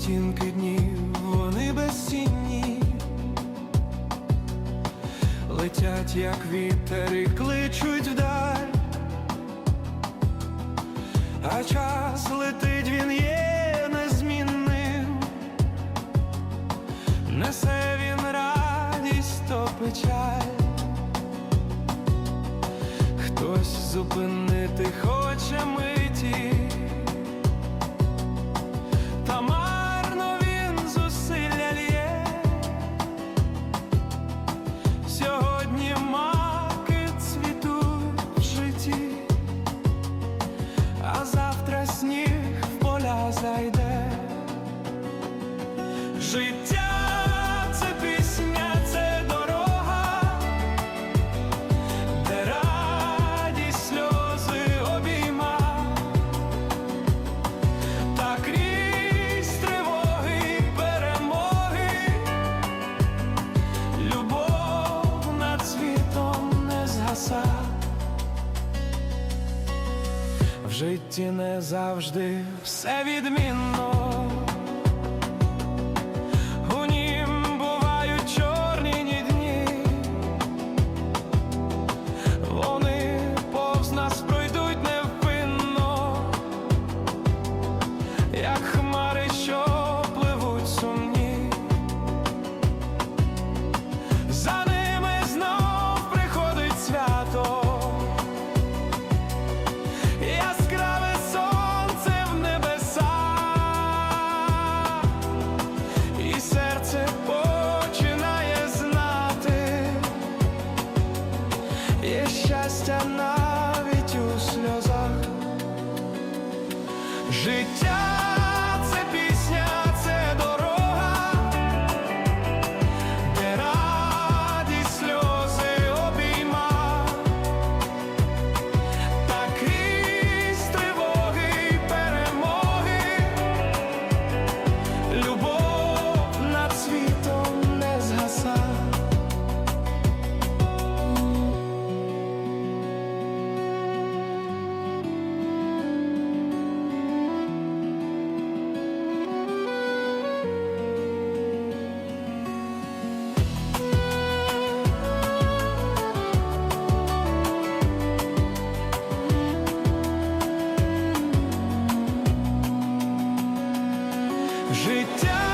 Відтінки днів вони безцінні, летять, як вітер, і кличуть вдаль, а час летить, він є незмінним, несе він радість, то печаль, хтось зупинити хоче миті. Життя це пісня, це дорога, де радість, сльози обійма, та крізь тривоги перемоги. Любов над світом не згаса, в житті не завжди все відмінно, є щастя навіть у сльозах життя. життя.